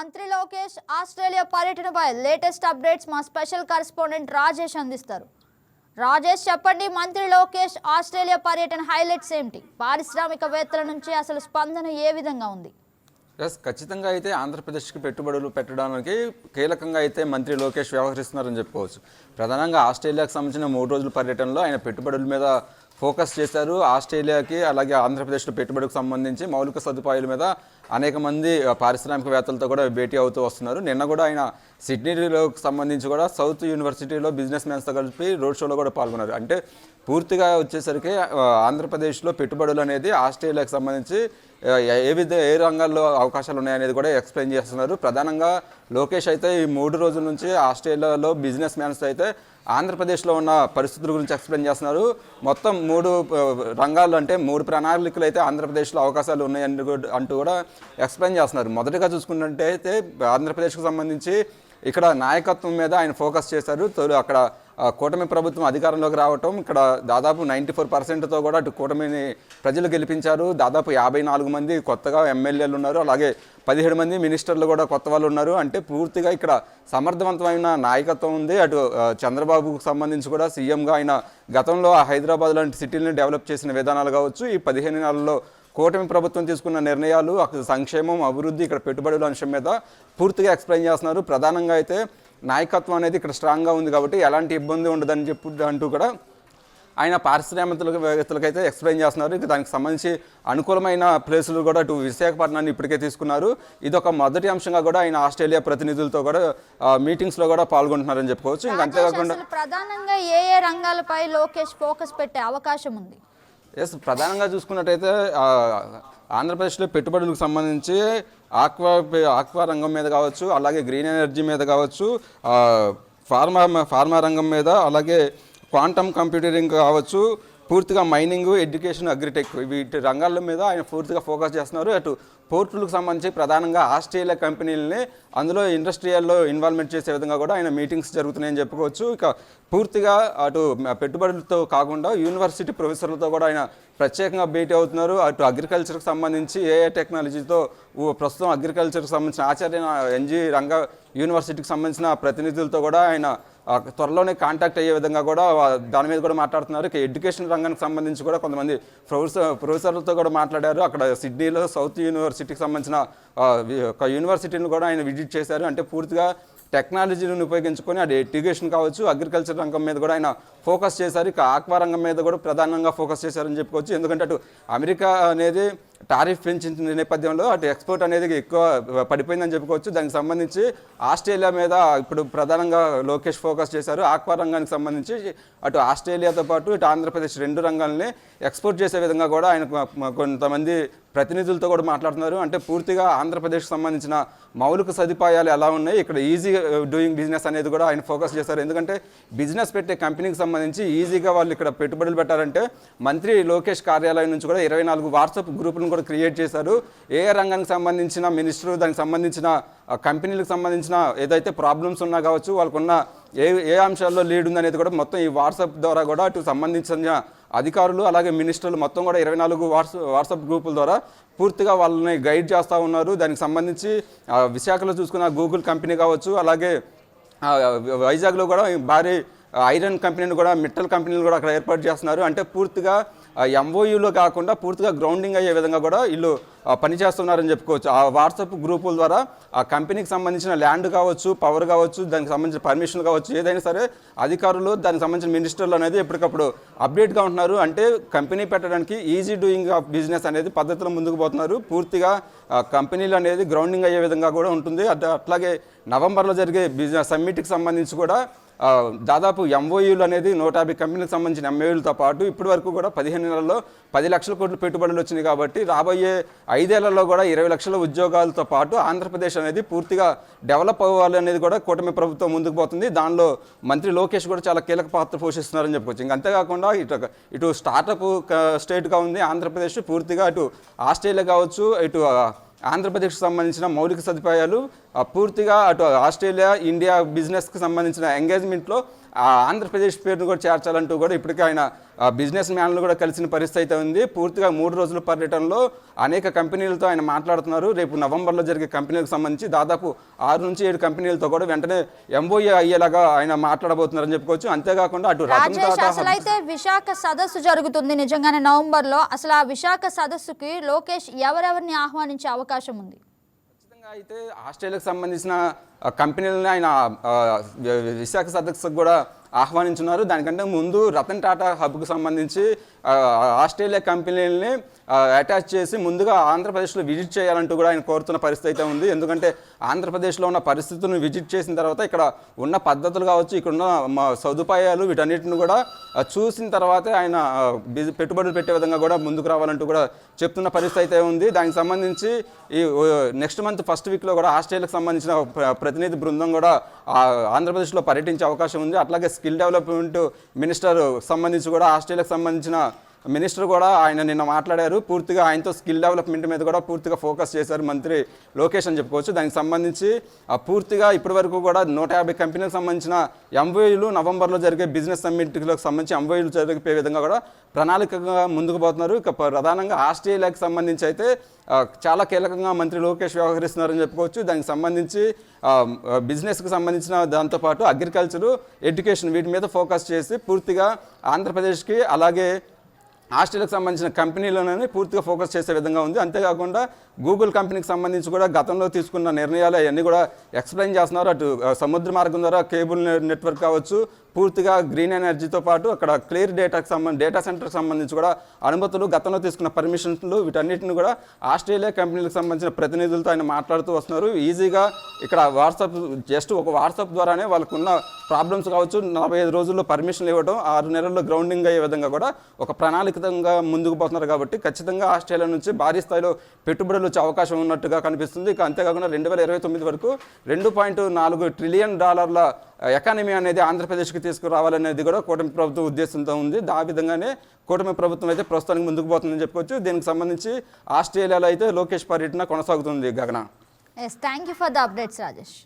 మంత్రి లోకేష్ ఆస్ట్రేలియా పర్యటనపై latest updates మా స్పెషల్ కరెస్పాండెంట్ రాజేష్ అందిస్తారు. రాజేష్ చెప్పండి మంత్రి లోకేష్ ఆస్ట్రేలియా పర్యటన హైలైట్స్ ఏమిటి? పారిశ్రామికవేత్తల నుంచి అసలు స్పందన ఏ విధంగా ఉంది? ఎస్ ఖచ్చితంగా అయితే ఆంధ్రప్రదేశ్కి పెట్టుబడులు పెట్టడానికి కీలకంగా అయితే మంత్రి లోకేష్ వ్యవహరిస్తున్నారని చెప్పుకోవచ్చు. ప్రధానంగా ఆస్ట్రేలియాకు సంబంధించిన మూడు రోజుల పర్యటనలో ఆయన పెట్టుబడుల మీద ఫోకస్ చేశారు ఆస్ట్రేలియాకి అలాగే ఆంధ్రప్రదేశ్లో పెట్టుబడికి సంబంధించి మౌలిక సదుపాయాల మీద అనేక మంది పారిశ్రామికవేత్తలతో కూడా భేటీ అవుతూ వస్తున్నారు. నిన్న కూడా ఆయన సిడ్నీలోకి సంబంధించి కూడా సౌత్ యూనివర్సిటీలో బిజినెస్ మ్యాన్స్తో కలిపి రోడ్ షోలో కూడా పాల్గొన్నారు. అంటే పూర్తిగా వచ్చేసరికి ఆంధ్రప్రదేశ్లో పెట్టుబడులు అనేది ఆస్ట్రేలియాకి సంబంధించి ఏ విధ ఏ రంగాల్లో అవకాశాలు ఉన్నాయనేది కూడా ఎక్స్ప్లెయిన్ చేస్తున్నారు. ప్రధానంగా లోకేష్ అయితే ఈ మూడు రోజుల నుంచి ఆస్ట్రేలియాలో బిజినెస్ మ్యాన్స్ అయితే ఆంధ్రప్రదేశ్లో ఉన్న పరిస్థితుల గురించి ఎక్స్ప్లెయిన్ చేస్తున్నారు. మొత్తం మూడు రంగాలు అంటే మూడు ప్రణాళికలు అయితే ఆంధ్రప్రదేశ్లో అవకాశాలు ఉన్నాయని కూడా- అంటూ కూడా ఎక్స్ప్లెయిన్ చేస్తున్నారు. మొదటగా చూసుకున్నట్టయితే ఆంధ్రప్రదేశ్కు సంబంధించి ఇక్కడ నాయకత్వం మీద ఆయన ఫోకస్ చేశారు. తొలి అక్కడ కూటమి ప్రభుత్వం అధికారంలోకి రావటం ఇక్కడ దాదాపు నైంటీ ఫోర్ పర్సెంట్తో కూడా అటు కూటమిని ప్రజలు గెలిపించారు. దాదాపు యాభై నాలుగు మంది కొత్తగా ఎమ్మెల్యేలు ఉన్నారు. అలాగే పదిహేడు మంది మినిస్టర్లు కూడా కొత్త వాళ్ళు ఉన్నారు. అంటే పూర్తిగా ఇక్కడ సమర్థవంతమైన నాయకత్వం ఉంది. అటు చంద్రబాబుకు సంబంధించి కూడా సీఎంగా ఆయన గతంలో హైదరాబాద్ లాంటి సిటీలను డెవలప్ చేసిన విధానాలు కావచ్చు. ఈ పదిహేను నెలల్లో కూటమి ప్రభుత్వం తీసుకున్న నిర్ణయాలు అక్కడ సంక్షేమం అభివృద్ధి ఇక్కడ పెట్టుబడుల అంశం మీద పూర్తిగా ఎక్స్ప్లెయిన్ చేస్తున్నారు. ప్రధానంగా అయితే నాయకత్వం అనేది ఇక్కడ స్ట్రాంగ్గా ఉంది కాబట్టి ఎలాంటి ఇబ్బంది ఉండదని చెప్పు అంటూ కూడా ఆయన పారిశ్రామికవేత్తలకైతే వ్యక్తులకైతే ఎక్స్ప్లెయిన్ చేస్తున్నారు. ఇక దానికి సంబంధించి అనుకూలమైన ప్లేసులు కూడా అటు విశాఖపట్నాన్ని ఇప్పటికే తీసుకున్నారు. ఇది ఒక మొదటి అంశంగా కూడా ఆయన ఆస్ట్రేలియా ప్రతినిధులతో కూడా మీటింగ్స్లో కూడా పాల్గొంటున్నారని చెప్పుకోవచ్చు. ఇంకా అంతేకాకుండా ప్రధానంగా ఏ ఏ రంగాలపై లోకేష్ ఫోకస్ పెట్టే అవకాశం ఉంది? ఎస్ ప్రధానంగా చూసుకున్నట్టయితే ఆంధ్రప్రదేశ్లో పెట్టుబడులకు సంబంధించి ఆక్వా ఆక్వా రంగం మీద కావచ్చు అలాగే గ్రీన్ ఎనర్జీ మీద కావచ్చు ఫార్మా ఫార్మా రంగం మీద అలాగే క్వాంటమ్ కంప్యూటరింగ్ కావచ్చు పూర్తిగా మైనింగ్ ఎడ్యుకేషన్ అగ్రిటెక్ వీటి రంగాల మీద ఆయన పూర్తిగా ఫోకస్ చేస్తున్నారు. అటు పోర్టులకు సంబంధించి ప్రధానంగా ఆస్ట్రేలియా కంపెనీలని అందులో ఇండస్ట్రియల్లో ఇన్వాల్వ్మెంట్ చేసే విధంగా కూడా ఆయన మీటింగ్స్ జరుగుతున్నాయని చెప్పుకోవచ్చు. ఇక పూర్తిగా అటు పెట్టుబడులతో కాకుండా యూనివర్సిటీ ప్రొఫెసర్లతో కూడా ఆయన ప్రత్యేకంగా భేటీ అవుతున్నారు. అటు అగ్రికల్చర్కి సంబంధించి ఏఏ టెక్నాలజీతో ప్రస్తుతం అగ్రికల్చర్కి సంబంధించిన ఆచార్య ఎన్జి రంగ యూనివర్సిటీకి సంబంధించిన ప్రతినిధులతో కూడా ఆయన త్వరలోనే కాంటాక్ట్ అయ్యే విధంగా కూడా దాని మీద కూడా మాట్లాడుతున్నారు. ఇక ఎడ్యుకేషన్ రంగానికి సంబంధించి కూడా కొంతమంది ప్రొఫెసర్ ప్రొఫెసర్లతో కూడా మాట్లాడారు. అక్కడ సిడ్నీలో సౌత్ యూనివర్సిటీకి సంబంధించిన ఒక యూనివర్సిటీని కూడా ఆయన విజిట్ చేశారు. అంటే పూర్తిగా టెక్నాలజీని ఉపయోగించుకొని అది ఎడ్యుకేషన్ కావచ్చు అగ్రికల్చర్ రంగం మీద కూడా ఆయన ఫోకస్ చేశారు. ఇక ఆక్వా రంగం మీద కూడా ప్రధానంగా ఫోకస్ చేశారని చెప్పుకోవచ్చు. ఎందుకంటే అటు అమెరికా అనేది టారిఫ్ పెంచిన నేపథ్యంలో అటు ఎక్స్పోర్ట్ అనేది ఎక్కువ పడిపోయిందని చెప్పుకోవచ్చు. దానికి సంబంధించి ఆస్ట్రేలియా మీద ఇప్పుడు ప్రధానంగా లోకేష్ ఫోకస్ చేశారు. ఆక్వా రంగానికి సంబంధించి అటు ఆస్ట్రేలియాతో పాటు ఇటు ఆంధ్రప్రదేశ్ రెండు రంగాలని ఎక్స్పోర్ట్ చేసే విధంగా కూడా ఆయన కొంతమంది ప్రతినిధులతో కూడా మాట్లాడుతున్నారు. అంటే పూర్తిగా ఆంధ్రప్రదేశ్కి సంబంధించిన మౌలిక సదుపాయాలు ఎలా ఉన్నాయి? ఇక్కడ ఈజీ డూయింగ్ బిజినెస్ అనేది కూడా ఆయన ఫోకస్ చేశారు. ఎందుకంటే బిజినెస్ పెట్టే కంపెనీకి సంబంధించి ఈజీగా వాళ్ళు ఇక్కడ పెట్టుబడులు పెట్టారంటే మంత్రి లోకేష్ కార్యాలయం నుంచి కూడా ఇరవై నాలుగు వాట్సాప్ గ్రూపులను కూడా క్రియేట్ చేశారు. ఏ రంగానికి సంబంధించిన మినిస్టర్ దానికి సంబంధించిన కంపెనీలకు సంబంధించిన ఏదైతే ప్రాబ్లమ్స్ ఉన్నా కావచ్చు వాళ్ళకున్న ఏ ఏ అంశాల్లో లీడ్ ఉందనేది కూడా మొత్తం ఈ వాట్సాప్ ద్వారా కూడా అటు సంబంధించిన అధికారులు అలాగే మినిస్టర్లు మొత్తం కూడా ఇరవై నాలుగు వాట్సాప్ గ్రూపుల ద్వారా పూర్తిగా వాళ్ళని గైడ్ చేస్తూ ఉన్నారు. దానికి సంబంధించి విశాఖలో చూసుకున్న గూగుల్ కంపెనీ కావచ్చు అలాగే వైజాగ్లో కూడా భారీ ఐరన్ కంపెనీని కూడా మిట్టల్ కంపెనీలు కూడా అక్కడ ఏర్పాటు చేస్తున్నారు. అంటే పూర్తిగా ఎంఓయూలో కాకుండా పూర్తిగా గ్రౌండింగ్ అయ్యే విధంగా కూడా వీళ్ళు పనిచేస్తున్నారని చెప్పుకోవచ్చు. ఆ వాట్సాప్ గ్రూపుల ద్వారా ఆ కంపెనీకి సంబంధించిన ల్యాండ్ కావచ్చు పవర్ కావచ్చు దానికి సంబంధించిన పర్మిషన్ కావచ్చు ఏదైనా సరే అధికారులు దానికి సంబంధించిన మినిస్టర్లు అనేది ఎప్పటికప్పుడు అప్డేట్గా ఉంటున్నారు. అంటే కంపెనీ పెట్టడానికి ఈజీ డూయింగ్ ఆఫ్ బిజినెస్ అనేది పద్ధతిలో ముందుకు పోతున్నారు. పూర్తిగా కంపెనీలు అనేది గ్రౌండింగ్ అయ్యే విధంగా కూడా ఉంటుంది. అట్లాగే నవంబర్లో జరిగే బిజినెస్ సమ్మిట్కి సంబంధించి కూడా దాదాపు ఎంఓయూలు అనేది నూట యాభై కంపెనీలకు సంబంధించిన ఎంఓయూలతో పాటు ఇప్పటి వరకు కూడా పదిహేను నెలల్లో పది లక్షల కోట్లు పెట్టుబడులు వచ్చినాయి కాబట్టి రాబోయే ఐదేళ్ళలో కూడా ఇరవై లక్షల ఉద్యోగాలతో పాటు ఆంధ్రప్రదేశ్ అనేది పూర్తిగా డెవలప్ అవ్వాలి అనేది కూడా కూటమి ప్రభుత్వం ముందుకు పోతుంది. దానిలో మంత్రి లోకేష్ కూడా చాలా కీలక పాత్ర పోషిస్తున్నారని చెప్పుకోవచ్చు. ఇంకా అంతేకాకుండా ఇటు ఇటు స్టార్టప్ స్టేట్గా ఉంది ఆంధ్రప్రదేశ్. పూర్తిగా ఇటు ఆస్ట్రేలియా కావచ్చు ఇటు ఆంధ్రప్రదేశ్కి సంబంధించిన మౌలిక సదుపాయాలు పూర్తిగా అటు ఆస్ట్రేలియా ఇండియా బిజినెస్కి సంబంధించిన ఎంగేజ్మెంట్లో ఆంధ్రప్రదేశ్ పేరును కూడా చేర్చాలంటూ కూడా ఇప్పటికే ఆయన బిజినెస్ మ్యాన్లు కూడా కలిసిన పరిస్థితి అయితే ఉంది. పూర్తిగా మూడు రోజుల పర్యటనలో అనేక కంపెనీలతో ఆయన మాట్లాడుతున్నారు. రేపు నవంబర్లో జరిగే కంపెనీలకు సంబంధించి దాదాపు ఆరు నుంచి ఏడు కంపెనీలతో కూడా వెంటనే ఎంఓఏ అయ్యేలాగా ఆయన మాట్లాడబోతున్నారని చెప్పుకోవచ్చు. అంతేకాకుండా అటు అసలు అయితే విశాఖ సదస్సు జరుగుతుంది నిజంగానే నవంబర్లో అసలు ఆ విశాఖ సదస్సుకి లోకేష్ ఎవరెవరిని ఆహ్వానించే అవకాశం ఉంది? అయితే ఆస్ట్రేలియాకు సంబంధించిన కంపెనీలని ఆయన విశాఖ సదస్సుకు కూడా ఆహ్వానించున్నారు. దానికంటే ముందు రతన్ టాటా హబ్కు సంబంధించి ఆస్ట్రేలియా కంపెనీలని అటాచ్ చేసి ముందుగా ఆంధ్రప్రదేశ్లో విజిట్ చేయాలంటూ కూడా ఆయన కోరుతున్న పరిస్థితి అయితే ఉంది. ఎందుకంటే ఆంధ్రప్రదేశ్లో ఉన్న పరిస్థితులను విజిట్ చేసిన తర్వాత ఇక్కడ ఉన్న పద్ధతులు కావచ్చు ఇక్కడ ఉన్న మా సదుపాయాలు వీటన్నిటిని కూడా చూసిన తర్వాతే ఆయన పెట్టుబడులు పెట్టే విధంగా కూడా ముందుకు రావాలంటూ కూడా చెప్తున్న పరిస్థితి అయితే ఉంది. దానికి సంబంధించి ఈ నెక్స్ట్ మంత్ ఫస్ట్ వీక్లో కూడా ఆస్ట్రేలియాకి సంబంధించిన ప్రతినిధి బృందం కూడా ఆంధ్రప్రదేశ్లో పర్యటించే అవకాశం ఉంది. అట్లాగే స్కిల్ డెవలప్మెంట్ మినిస్టర్ సంబంధించి కూడా ఆస్ట్రేలియాకు సంబంధించిన మినిస్టర్ కూడా ఆయన నిన్న మాట్లాడారు. పూర్తిగా ఆయనతో స్కిల్ డెవలప్మెంట్ మీద కూడా పూర్తిగా ఫోకస్ చేశారు మంత్రి లోకేష్ అని చెప్పుకోవచ్చు. దానికి సంబంధించి పూర్తిగా ఇప్పటి వరకు కూడా నూట యాభై కంపెనీలకు సంబంధించిన ఎంఓయూలు నవంబర్లో జరిగే బిజినెస్ సమ్మిట్లకు సంబంధించి ఎంఓయూలు జరిగే విధంగా కూడా ప్రణాళికగా ముందుకు పోతున్నారు. ఇక ప్రధానంగా ఆస్ట్రేలియాకి సంబంధించి అయితే చాలా కీలకంగా మంత్రి లోకేష్ వ్యవహరిస్తున్నారని చెప్పుకోవచ్చు. దానికి సంబంధించి బిజినెస్కి సంబంధించిన దాంతోపాటు అగ్రికల్చరు ఎడ్యుకేషన్ వీటి మీద ఫోకస్ చేసి పూర్తిగా ఆంధ్రప్రదేశ్కి అలాగే ఆస్ట్రేలియాకి సంబంధించిన కంపెనీలోనే పూర్తిగా ఫోకస్ చేసే విధంగా ఉంది. అంతేకాకుండా గూగుల్ కంపెనీకి సంబంధించి కూడా గతంలో తీసుకున్న నిర్ణయాలు అవన్నీ కూడా ఎక్స్ప్లెయిన్ చేస్తున్నారు. అటు సముద్ర మార్గం ద్వారా కేబుల్ నెట్వర్క్ కావచ్చు పూర్తిగా గ్రీన్ ఎనర్జీతో పాటు అక్కడ క్లియర్ డేటాకి సంబంధించి డేటా సెంటర్కి సంబంధించి కూడా అనుమతులు గతంలో తీసుకున్న పర్మిషన్లు వీటన్నిటిని కూడా ఆస్ట్రేలియా కంపెనీలకు సంబంధించిన ప్రతినిధులతో ఆయన మాట్లాడుతూ వస్తున్నారు. ఈజీగా ఇక్కడ వాట్సాప్ జస్ట్ ఒక వాట్సాప్ ద్వారానే వాళ్ళకున్న ప్రాబ్లమ్స్ కావచ్చు నలభై ఐదు రోజుల్లో పర్మిషన్లు ఇవ్వడం ఆరు నెలల్లో గ్రౌండింగ్ అయ్యే విధంగా కూడా ఒక ప్రణాళికంగా ముందుకు పోతున్నారు కాబట్టి ఖచ్చితంగా ఆస్ట్రేలియా నుంచి భారీ స్థాయిలో పెట్టుబడులు వచ్చే అవకాశం ఉన్నట్టుగా కనిపిస్తుంది. ఇక అంతేకాకుండా రెండు వేల ఇరవై తొమ్మిది వరకు రెండు పాయింట్ నాలుగు ట్రిలియన్ డాలర్ల ఎకానమీ అనేది ఆంధ్రప్రదేశ్కి తీసుకురావాలనేది కూడా కూటమి ప్రభుత్వం ఉద్దేశంతో ఉంది. ఆ విధంగానే కూటమి ప్రభుత్వం అయితే ప్రస్తుతానికి ముందుకు పోతుందని చెప్పుకోవచ్చు. దీనికి సంబంధించి ఆస్ట్రేలియాలో అయితే లోకేష్ పర్యటన కొనసాగుతుంది Gagana. Yes thank you for the updates Rajesh